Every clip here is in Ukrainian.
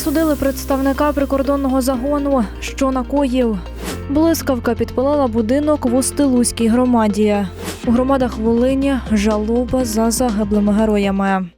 Засудили представника прикордонного загону, що накоїв. Блискавка підпалила будинок в Устилузькій громаді. У громадах Волині жалоба за загиблими героями.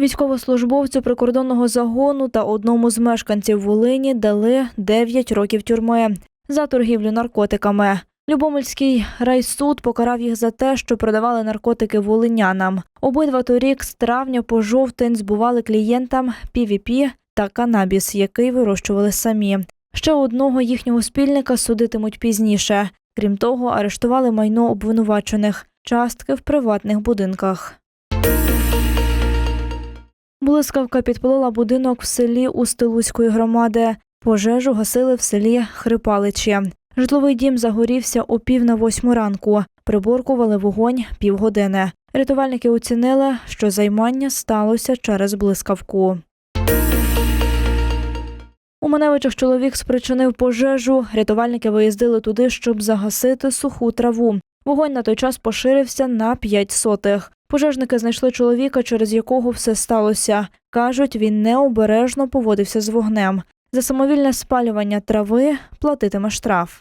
Військовослужбовцю прикордонного загону та одному з мешканців Волині дали 9 років тюрми за торгівлю наркотиками. Любомельський райсуд покарав їх за те, що продавали наркотики волинянам. Обидва торік з травня по жовтень збували клієнтам PVP та канабіс, який вирощували самі. Ще одного їхнього спільника судитимуть пізніше. Крім того, арештували майно обвинувачених частки в приватних будинках. Блискавка підпалила будинок в селі Устилузької громади. Пожежу гасили в селі Хрипаличі. Житловий дім загорівся о пів на восьму ранку. Приборкували вогонь півгодини. Рятувальники оцінили, що займання сталося через блискавку. У Маневичах чоловік спричинив пожежу. Рятувальники виїздили туди, щоб загасити суху траву. Вогонь на той час поширився на 5 сотих. Пожежники знайшли чоловіка, через якого все сталося. Кажуть, він необережно поводився з вогнем. За самовільне спалювання трави платитиме штраф.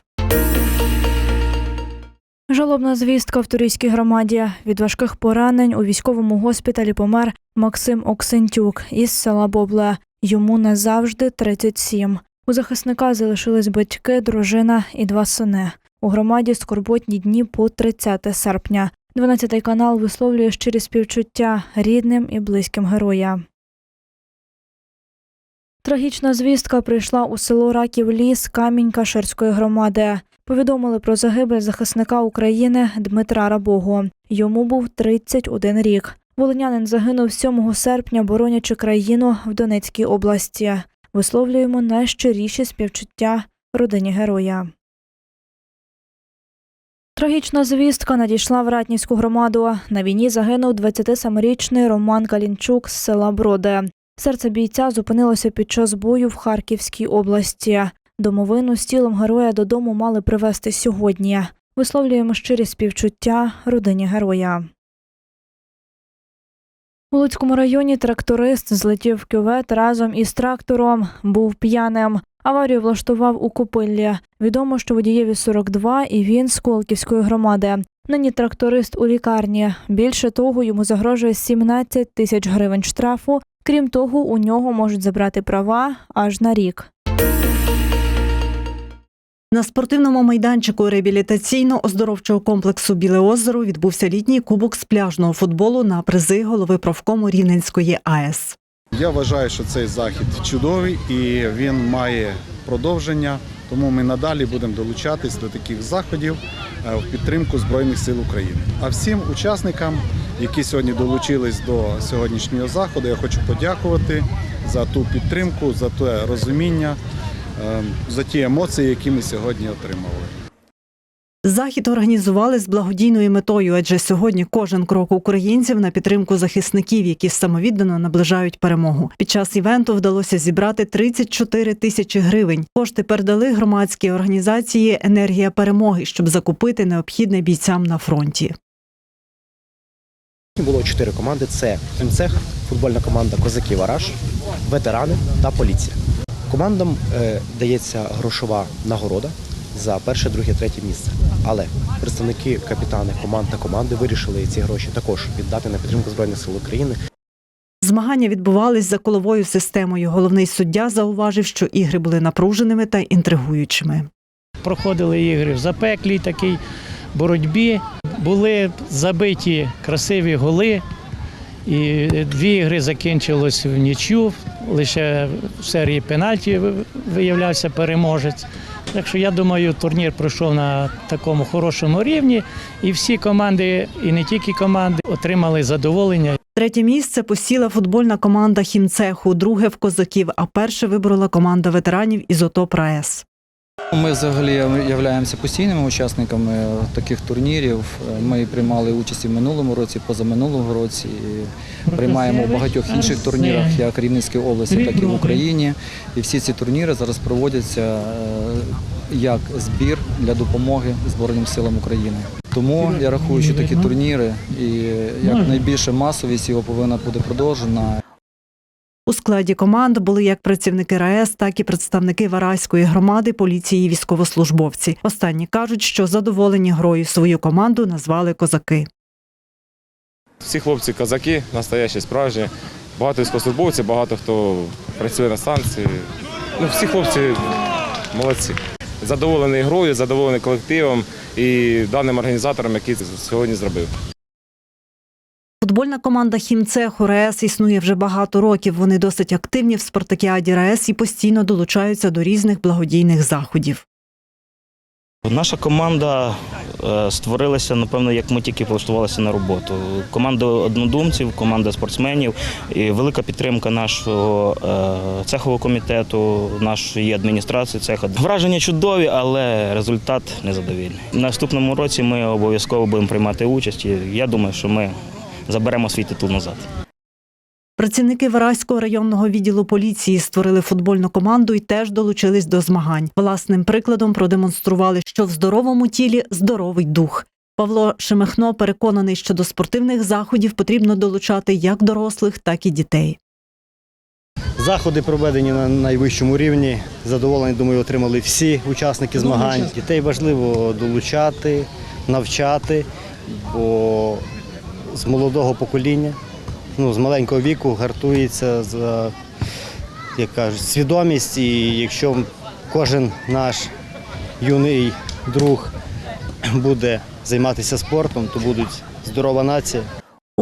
Жалобна звістка в турійській громаді. Від важких поранень у військовому госпіталі помер Максим Оксентюк із села Бобле. Йому назавжди 37. У захисника залишились батьки, дружина і два сини. У громаді скорботні дні по 30 серпня. 12 канал висловлює щирі співчуття рідним і близьким героя. Трагічна звістка прийшла у село Раків Ліс Камінь Шерської громади. Повідомили про загибель захисника України Дмитра Рабого. Йому був 31 рік. Волинянин загинув 7 серпня, боронячи країну в Донецькій області. Висловлюємо найщиріші співчуття родині героя. Трагічна звістка надійшла в Ратнівську громаду. На війні загинув 27-річний Роман Калінчук з села Броди. Серце бійця зупинилося під час бою в Харківській області. Домовину з тілом героя додому мали привезти сьогодні. Висловлюємо щирі співчуття родині героя. У Луцькому районі тракторист злетів в кювет разом із трактором. Був п'яним. Аварію влаштував у Копиллі. Відомо, що водієві 42 і він з Колківської громади. Нині тракторист у лікарні. Більше того, йому загрожує 17 тисяч гривень штрафу. Крім того, у нього можуть забрати права аж на рік. На спортивному майданчику реабілітаційно-оздоровчого комплексу Біле озеро відбувся літній кубок з пляжного футболу на призи голови правкому Рівненської АЕС. Я вважаю, що цей захід чудовий і він має продовження. Тому ми надалі будемо долучатись до таких заходів е, в підтримку Збройних сил України. А всім учасникам, які сьогодні долучились до сьогоднішнього заходу, я хочу подякувати за ту підтримку, за те розуміння, е, за ті емоції, які ми сьогодні отримали. Захід організували з благодійною метою, адже сьогодні кожен крок українців на підтримку захисників, які самовіддано наближають перемогу. Під час івенту вдалося зібрати 34 тисячі гривень. Кошти передали громадській організації Енергія перемоги, щоб закупити необхідне бійцям на фронті. Було чотири команди: це «Хімцех», футбольна команда Козаки Вараж, ветерани та поліція. Командам е, дається грошова нагорода за перше, друге, третє місце. Але представники, капітани команд та команди вирішили ці гроші також віддати на підтримку Збройних сил України. Змагання відбувались за коловою системою. Головний суддя зауважив, що ігри були напруженими та інтригуючими. проходили ігри в запеклій такій боротьбі. Були забиті красиві голи. І дві ігри закінчилось в нічю. Лише в серії пенальті виявлявся переможець. Так що я думаю, турнір пройшов на такому хорошому рівні, і всі команди, і не тільки команди, отримали задоволення. Третє місце посіла футбольна команда Хімцеху, друге в козаків, а перше виборола команда ветеранів Ізотоп РаЕС. Ми взагалі являємося постійними учасниками таких турнірів. Ми приймали участь і в минулому році, позаминулому році. І приймаємо в багатьох інших турнірах, як Рівненській області, так і в Україні. І всі ці турніри зараз проводяться е, як збір для допомоги Збройним силам України. Тому я рахую, що такі турніри і як найбільше масовість його повинна бути продовжена. У складі команд були як працівники РаЕС, так і представники Вараської громади, поліції і військовослужбовці. Останні кажуть, що задоволені грою свою команду назвали козаки. Всі хлопці козаки, настоящі, справжні. Багато військовослужбовців, багато хто працює на станції. Ну, всі хлопці молодці. Задоволений грою, задоволений колективом і даним організатором, який сьогодні зробив. Футбольна команда Хімцеху РаЕС існує вже багато років. Вони досить активні в спартакіаді РаЕС і постійно долучаються до різних благодійних заходів. Наша команда е, створилася, напевно, як ми тільки влаштувалися на роботу. Команда однодумців, команда спортсменів, і велика підтримка нашого е, цехового комітету, нашої адміністрації цеха. Враження чудові, але результат незадовільний. В наступному році ми обов'язково будемо приймати участь. І я думаю, що ми заберемо свій титул назад. Працівники Вараського районного відділу поліції створили футбольну команду і теж долучились до змагань. Власним прикладом продемонстрували, що в здоровому тілі здоровий дух. Павло Шемехно переконаний, що до спортивних заходів потрібно долучати як дорослих, так і дітей. Заходи проведені на найвищому рівні. Задоволені, думаю, отримали всі учасники змагань. Дітей важливо долучати, навчати, бо з молодого покоління, ну, з маленького віку гартується за, як кажуть, свідомість. І якщо кожен наш юний друг буде займатися спортом, то будуть здорова нація.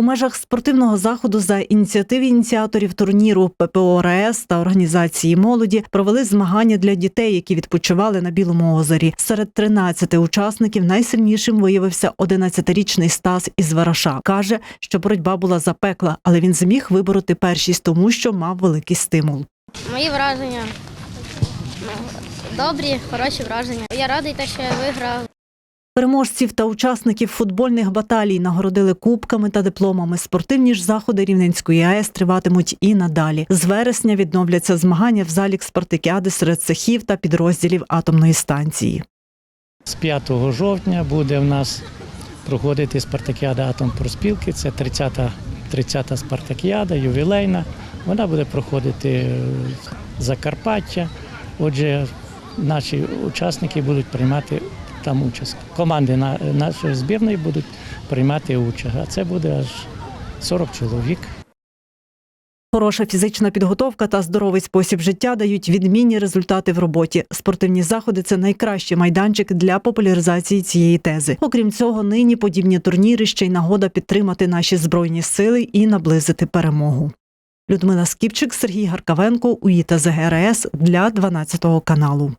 Межах спортивного заходу за ініціативи ініціаторів турніру ППО РаЕС та організації молоді провели змагання для дітей, які відпочивали на Білому озері. Серед 13 учасників найсильнішим виявився 11-річний Стас із Вараша. Каже, що боротьба була запекла, але він зміг вибороти першість, тому що мав великий стимул. Мої враження добрі, хороші враження. Я радий, те, що я виграв. Переможців та учасників футбольних баталій нагородили кубками та дипломами. Спортивні ж заходи Рівненської АЕС триватимуть і надалі. З вересня відновляться змагання в залі спартакіади серед цехів та підрозділів атомної станції. З 5 жовтня буде в нас проходити спартакіада Атом Проспілки. Це 30-та 30-та спартакіада, ювілейна. Вона буде проходити в Закарпаття. Отже, наші учасники будуть приймати там участь. Команди нашої збірної будуть приймати участь. А це буде аж 40 чоловік. Хороша фізична підготовка та здоровий спосіб життя дають відмінні результати в роботі. Спортивні заходи це найкращий майданчик для популяризації цієї тези. Окрім цього, нині подібні турніри ще й нагода підтримати наші збройні сили і наблизити перемогу. Людмила Скіпчик, Сергій Гаркавенко, УІТА ЗГРС для 12 каналу.